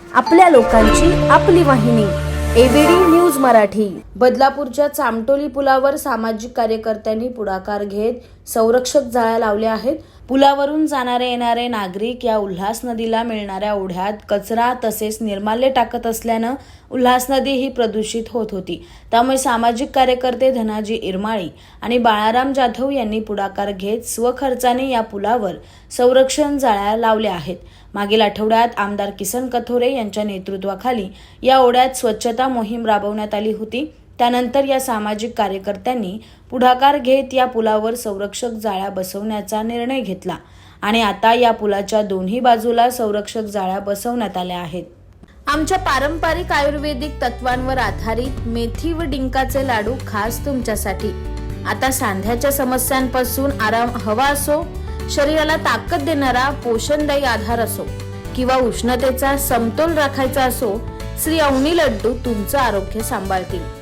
आपल्या लोकांची आपली वाहिनी A B D news Marathi. बदलापूरच्या Chamtoli पुलावर सामाजिक कार्यकर्त्यांनी पुढाकार घेत संरक्षक जाळ्या लावल्या आहेत. पुलावरून जाणारे येणारे नागरिक या उल्हास नदीला मिळणाऱ्या ओढ्यात कचरा तसेच निर्माल्य टाकत असल्यानं उल्हास नदी ही प्रदूषित होत होती. त्यामुळे सामाजिक कार्यकर्ते धनाजी इरमाळी आणि बाळाराम जाधव यांनी पुढाकार घेत स्वखर्चाने या पुलावर संरक्षण जाळ्या लावल्या आहेत. मागील आठवड्यात आमदार किसन कथोरे यांच्या नेतृत्वाखाली या ओढ्यात स्वच्छता मोहीम राबवण्यात आली होती. त्यानंतर या सामाजिक कार्यकर्त्यांनी पुढाकार घेत या पुलावर संरक्षक जाळ्या बसवण्याचा निर्णय घेतला आणि आता या पुलाच्या दोन्ही बाजूला संरक्षक जाळ्या बसवण्यात आल्या आहेत. आमच्या पारंपरिक आयुर्वेदिक तत्वांवर आधारित मेथी व डिंकाचे लाडू खास तुमच्यासाठी. आता सांध्याच्या समस्यांपासून आराम हवा असो शरीराला ताकद देणारा पोषणदायी आधार असो किंवा उष्णतेचा समतोल राखायचा असो श्री अवनी लड्डू तुमचं आरोग्य सांभाळतील.